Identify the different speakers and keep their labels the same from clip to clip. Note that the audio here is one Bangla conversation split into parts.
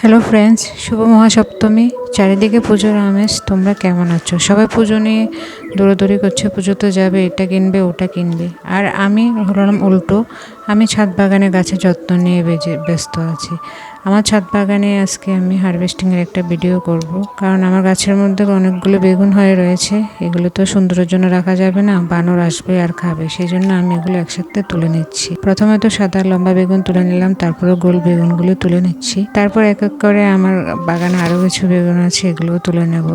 Speaker 1: হ্যালো ফ্রেন্ডস শুভ মহাসপ্তমী চারিদিকে পুজোর আমেজ তোমরা কেমন আছো? সবাই পুজো নিয়ে দৌড়াদৌড়ি করছে পুজো তো যাবে, এটা কিনবে, ওটা কিনবে। আর আমি হলাম উল্টো, আমি ছাদ বাগানে গাছের যত্ন নিয়ে বেজে, ব্যস্ত আছি। আমার ছাদ বাগানে আজকে আমি হারভেস্টিংয়ের একটা ভিডিও করব, কারণ আমার গাছের মধ্যে অনেকগুলো বেগুন হয়ে রয়েছে, এগুলো তো সুন্দরের জন্য রাখা যাবে না, বানর আসবে আর খাবে, সেই জন্য আমি এগুলো একসাথে তুলে নিচ্ছি। প্রথমে তো সাদা লম্বা বেগুন তুলে নিলাম তারপরে গোল বেগুনগুলো তুলে নিচ্ছি। তারপর এক এক করে আমার বাগানে আরও কিছু বেগুন আছে এগুলোও তুলে নেব।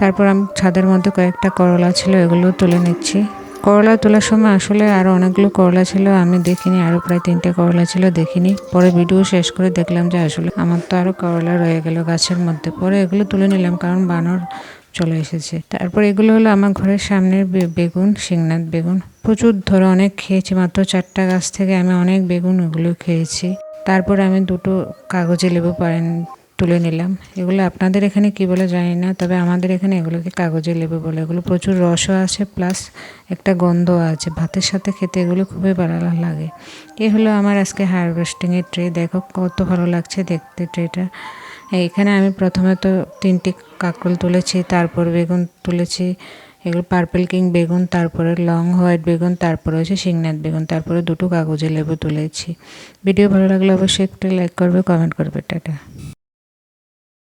Speaker 1: তারপর আমি, ছাদের মধ্যে কয়েকটা করলা ছিল এগুলোও তুলে নিচ্ছি। করলা তোলার সময় আসলে আরও অনেকগুলো করলা ছিল, আমি দেখিনি আরও প্রায় তিনটে করলা ছিল দেখিনি। পরে ভিডিও শেষ করে দেখলাম যে আসলে আমার তো আরও করলা রয়ে গেল গাছের মধ্যে। পরে এগুলো তুলে নিলাম, কারণ বানর চলে এসেছে। তারপর এগুলো হলো আমার ঘরের সামনের বেগুন, শিংনাথ বেগুন। প্রচুর ধরে অনেক খেয়েছি, মাত্র চারটা গাছ থেকে আমি অনেক বেগুন ওগুলো খেয়েছি। তারপর আমি দুটো কাগজে লেবু পারেন তুলে নিলাম। এগুলো আপনাদের এখানে কি বলে জানি না, তবে আমাদের এখানে এগুলোকে কাগজে লেবু বলে। এগুলো প্রচুর রসও আছে প্লাস একটা গন্ধ আছে। ভাতের সাথে খেতে এগুলো খুবই ভালো লাগে। এ হলো আমার আজকে হারভেস্টিংয়ের ট্রে দেখো কত ভালো লাগছে দেখতে ট্রেটা এখানে আমি প্রথমে তো তিনটি কাকরোল তুলেছি, তারপর বেগুন তুলেছি। এগুলো পার্পেল কিং বেগুন, তারপরে লং হোয়াইট বেগুন, তারপরে হচ্ছে শিংনাথ বেগুন, তারপরে দুটো কাগজে লেবু তুলেছি। ভিডিও ভালো লাগলে অবশ্যই একটু লাইক করবে কমেন্ট করবে। টাটা।